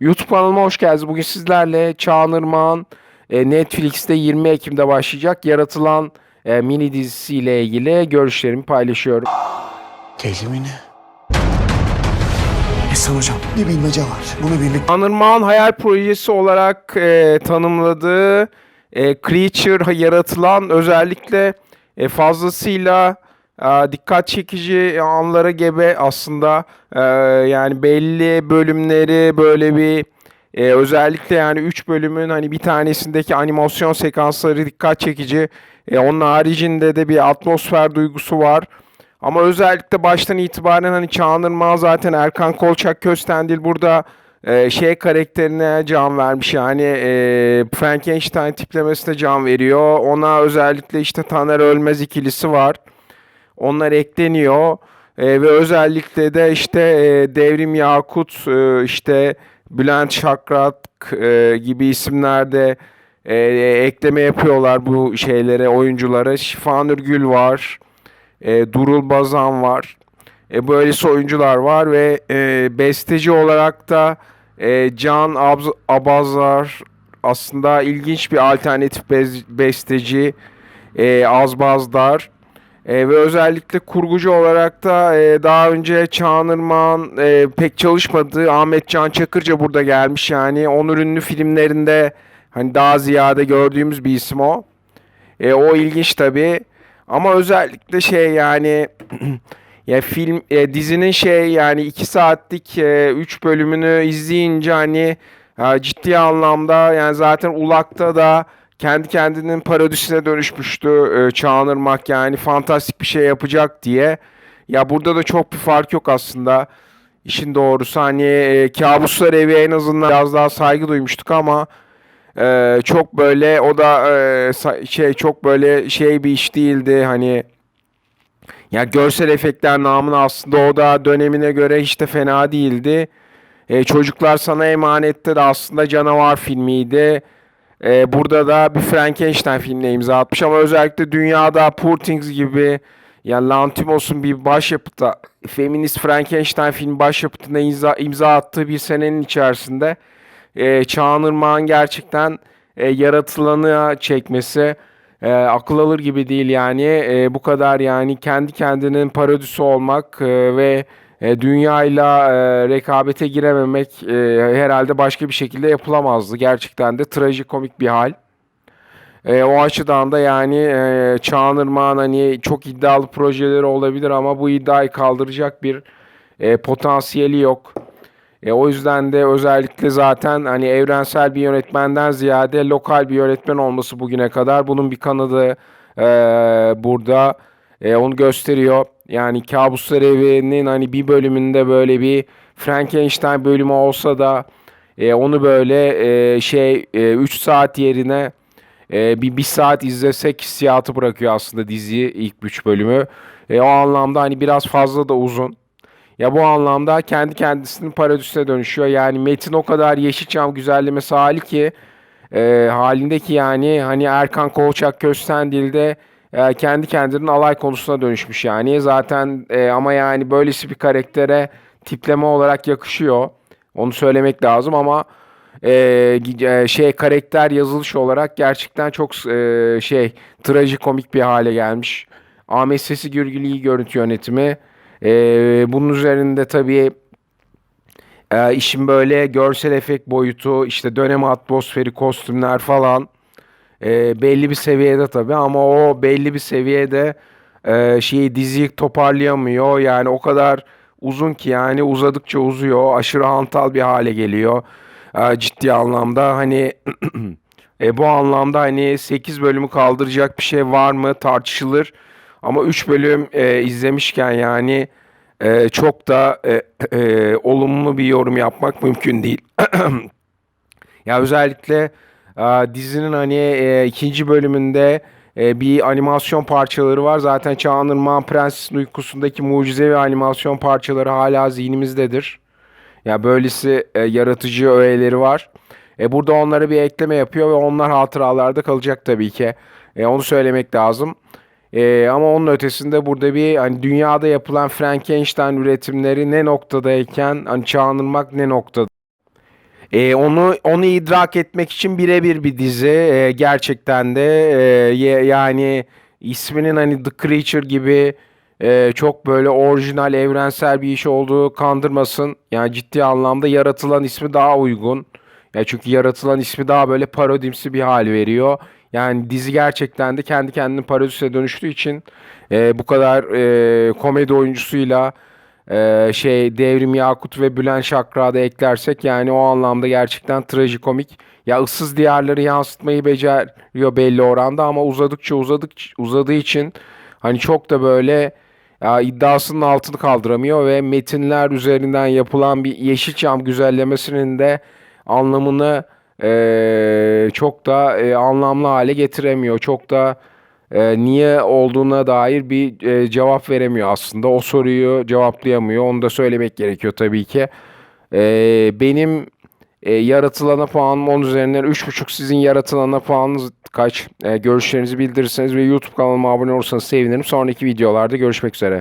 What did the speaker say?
YouTube kanalıma hoş geldiniz. Bugün sizlerle Çağan Irmak'ın e, Netflix'te 20 Ekim'de başlayacak yaratılan e, mini dizisiyle ilgili görüşlerimi paylaşıyorum. Deli mi ne? Esen hocam bir bilmece var. Bunu birlikte Çağan Irmak'ın hayal projesi olarak e, tanımladığı e, Creature yaratılan özellikle e, fazlasıyla dikkat çekici anlara gebe aslında E, yani belli bölümleri böyle bir e, özellikle yani 3 bölümün hani bir tanesindeki animasyon sekansları dikkat çekici. E, onun haricinde de bir atmosfer duygusu var. Ama özellikle baştan itibaren hani Çağan Irmak'a zaten Erkan Kolçak Köstendil burada e, şey karakterine can vermiş yani e, Frankenstein tiplemesine can veriyor. Ona özellikle işte Taner Ölmez ikilisi var. Onlar ekleniyor. E, ve özellikle de işte e, Devrim Yakut, e, işte Bülent Şakrak e, gibi isimlerde e, ekleme yapıyorlar bu şeylere, oyunculara. Şifanur Gül var. E, Durul Bazan var. E, böylesi oyuncular var ve e, besteci olarak da e, Can Abz- Abazar aslında ilginç bir alternatif besteci e, Azbazdar e, ve özellikle kurgucu olarak da e, daha önce Çağan Irmak'ın e, pek çalışmadığı Ahmet Can Çakırca burada gelmiş yani Onur ünlü filmlerinde hani daha ziyade gördüğümüz bir isim o. E, o ilginç tabii. Ama özellikle şey yani ya film e, dizinin şey yani 2 saatlik 3 bölümünü izleyince hani e, ciddi anlamda yani zaten Ulak'ta da kendi kendinin parodisine dönüşmüştü e, Çağan Irmak yani fantastik bir şey yapacak diye. Ya burada da çok bir fark yok aslında. İşin doğrusu hani e, Kabuslar Evi en azından biraz daha saygı duymuştuk ama ee, çok böyle o da e, şey çok böyle şey bir iş değildi hani ya görsel efektler namına aslında o da dönemine göre hiç de fena değildi. Ee, Çocuklar Sana Emanet'te de aslında canavar filmiydi. Ee, burada da bir Frankenstein filmine imza atmış ama özellikle dünyada Poor Things gibi ya Lanthimos'un bir başyapıta feminist Frankenstein film başyapıtına imza, imza attığı bir senenin içerisinde e, Çağan gerçekten e, yaratılanı çekmesi e, akıl alır gibi değil yani. E, bu kadar yani kendi kendinin parodisi olmak e, ve e, dünyayla e, rekabete girememek e, herhalde başka bir şekilde yapılamazdı. Gerçekten de trajikomik bir hal. E, o açıdan da yani e, Çağan Irmak'ın hani çok iddialı projeleri olabilir ama bu iddiayı kaldıracak bir e, potansiyeli yok. E, o yüzden de özellikle zaten hani evrensel bir yönetmenden ziyade lokal bir yönetmen olması bugüne kadar bunun bir kanadı e, burada e, onu gösteriyor. Yani Kabuslar Evi'nin hani bir bölümünde böyle bir Frankenstein bölümü olsa da e, onu böyle e, şey 3 saat yerine e, bir bir saat izlesek hissiyatı bırakıyor aslında diziyi ilk 3 bölümü. E, o anlamda hani biraz fazla da uzun. Ya bu anlamda kendi kendisinin parodisine dönüşüyor. Yani Metin o kadar Yeşilçam güzellemesi hali ki e, halindeki yani hani Erkan Kolçak Köstendil'de e, kendi kendinin alay konusuna dönüşmüş yani. Zaten e, ama yani böylesi bir karaktere tipleme olarak yakışıyor. Onu söylemek lazım ama e, e, şey karakter yazılış olarak gerçekten çok e, şey trajikomik bir hale gelmiş. Ahmet Sesi Gürgül iyi görüntü yönetimi. Ee, bunun üzerinde tabii e, işin böyle görsel efekt boyutu, işte dönem atmosferi, kostümler falan e, belli bir seviyede tabii ama o belli bir seviyede e, şeyi diziyi toparlayamıyor. Yani o kadar uzun ki yani uzadıkça uzuyor, aşırı hantal bir hale geliyor. E, ciddi anlamda hani e, bu anlamda hani 8 bölümü kaldıracak bir şey var mı tartışılır. Ama 3 bölüm e, izlemişken yani e, çok da e, e, olumlu bir yorum yapmak mümkün değil. Ya özellikle dizinin hani e, ikinci bölümünde e, bir animasyon parçaları var. Zaten Çağan Irmak'ın Prensesin Uykusu'ndaki mucizevi animasyon parçaları hala zihnimizdedir. Ya böylesi e, yaratıcı öğeleri var. E, burada onlara bir ekleme yapıyor ve onlar hatıralarda kalacak tabii ki. E, onu söylemek lazım. E, ama onun ötesinde burada bir hani dünyada yapılan Frankenstein üretimleri ne noktadayken hani Çağan ne noktada? E, onu onu idrak etmek için birebir bir dizi E, gerçekten de e, ye- yani isminin hani The Creature gibi e, çok böyle orijinal evrensel bir iş olduğu kandırmasın. Yani ciddi anlamda yaratılan ismi daha uygun. Ya çünkü yaratılan ismi daha böyle parodimsi bir hal veriyor. Yani dizi gerçekten de kendi kendinin parodisine dönüştüğü için e, bu kadar e, komedi oyuncusuyla ee, şey Devrim Yakut ve Bülent Şakrak'ı da eklersek yani o anlamda gerçekten trajikomik. Ya ıssız diyarları yansıtmayı beceriyor belli oranda ama uzadıkça uzadık uzadığı için hani çok da böyle ya, iddiasının altını kaldıramıyor ve metinler üzerinden yapılan bir Yeşilçam güzellemesinin de anlamını eee, çok da eee, anlamlı hale getiremiyor. Çok da e, niye olduğuna dair bir e, cevap veremiyor aslında. O soruyu cevaplayamıyor. Onu da söylemek gerekiyor tabii ki. E, benim e, yaratılana puanım 10 üzerinden 3.5 sizin yaratılana puanınız kaç? E, görüşlerinizi bildirirseniz ve YouTube kanalıma abone olursanız sevinirim. Sonraki videolarda görüşmek üzere.